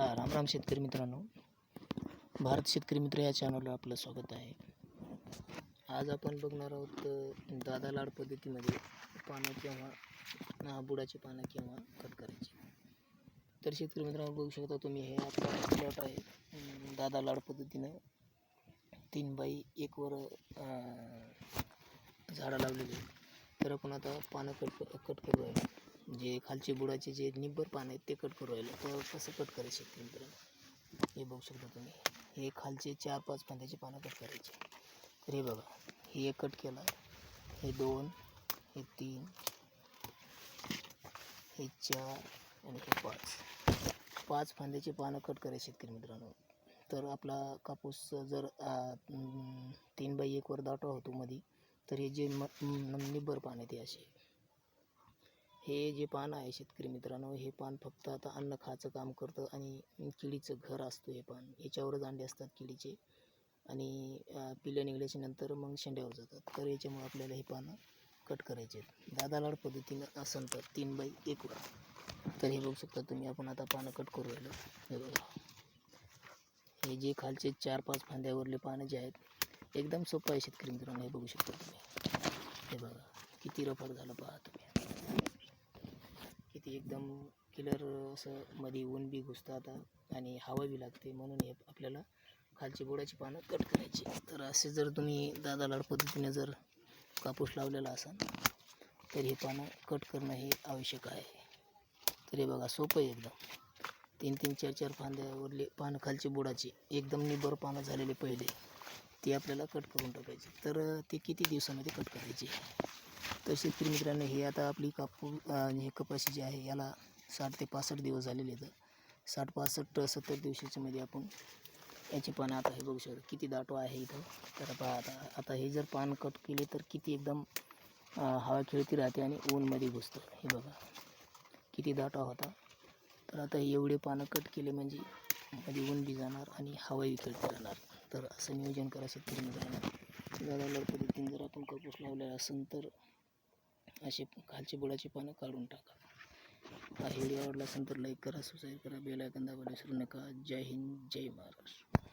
हा राम राम शेतकरी मित्रांनो. भारत शेतकरी मित्र या चॅनलवर आपलं स्वागत आहे. आज आपण बघणार आहोत दादा लाड पद्धतीमध्ये पानं केव्हा बुडाची पानं केव्हा कट करायची. तर शेतकरी मित्रांनो बघू शकता तुम्ही हे आपला प्लॉट आहे. दादा लाड पद्धतीनं तीन बाई एकवर झाडं लावलेली तर आपण आता पानं कट कट करू आहे जे खालचे बुडाचे जे निब्बर पानं आहेत ते कट करू राहिलं. तर कसं कट करायचे शेतकरी मित्रांनो? हे बघू शकता तुम्ही. हे खालचे चार पाच फांद्याचे पानं कट करायचे. तर हे बघा हे एक कट केला. हे दोन हे तीन हे चार आणि हे पाच. पाच फांद्याचे पानं कट करायचे शेतकरी मित्रांनो? तर आपला कापूस जर तीन बाय एकवर दाटवा होतो मध्ये तर हे जे म निब्बर पान आहे ते असे. हे जे पान आहे शेतकरी मित्रांनो हे पान फक्त आता अन्न खायचं काम करतं आणि किडीचं घर असतं हे पान. याच्यावरच अंडे असतात किडीचे आणि पिल्या निघाल्याच्या निघल्याच्या नंतर मग शेंड्यावर जातात. तर याच्यामुळे आपल्याला हे पानं कट करायचे आहेत. दादा लाड पद्धतीनं असन तर तीन बाई एकवर तर हे बघू शकता तुम्ही आपण आता पानं कट करू राहिलो. हे बघा. हे जे खालचे चार पाच फांद्यावरले पानं जे आहेत एकदम सोपं आहे शेतकरी मित्रांनो हे बघू शकता तुम्ही. हे बघा. किती रफाट झालं पहा तुम्ही. की एकदम क्लिअर असं मध्ये ऊन बी घुसतं आता आणि हवा बी लागते. म्हणून हे आपल्याला खालची बोडाची पानं कट करायची. तर असे जर तुम्ही दादा लाड पद्धतीने जर कापूस लावलेला असाल तर हे पानं कट करणं हे आवश्यक आहे. तर हे बघा सोपं आहे एकदम. तीन तीन चार चार फांद्यावरले पानं खालची बुडाची एकदम निबर पानं झालेले पहिले ते आपल्याला कट करून टाकायचे. तर ते किती दिवसामध्ये कट करायचे? तर शेतकरी मित्रांनो हे आता आपली कापू हे कपाशी जी आहे याला साठ ते पासष्ट दिवस झालेले आहेत. साठ पासष्ट सत्तर दिवसाच्यामध्ये आपण याची पानं आता हे बघू शकतो. किती दाटो आहे इथं. तर पहा आता आता हे जर पान कट केले तर किती एकदम हवा खेळती राहते आणि ऊनमध्ये घुसतं. हे बघा किती दाटवा होता. तर आता एवढे पानं कट केले म्हणजे मध्ये ऊन बी जाणार आणि हवाही खेळती राहणार. तर असं नियोजन करा शेतकरी मित्रांनो. दादा तीन जर आपण कापूस लावलेला असेल तर असे खालचे बुडाची पानं काढून टाका. हा व्हिडिओ आवडला असेल तर लाईक करा सबस्क्राईब करा बेल आयकन दाबायला विसरू नका. जय हिंद जय महाराष्ट्र.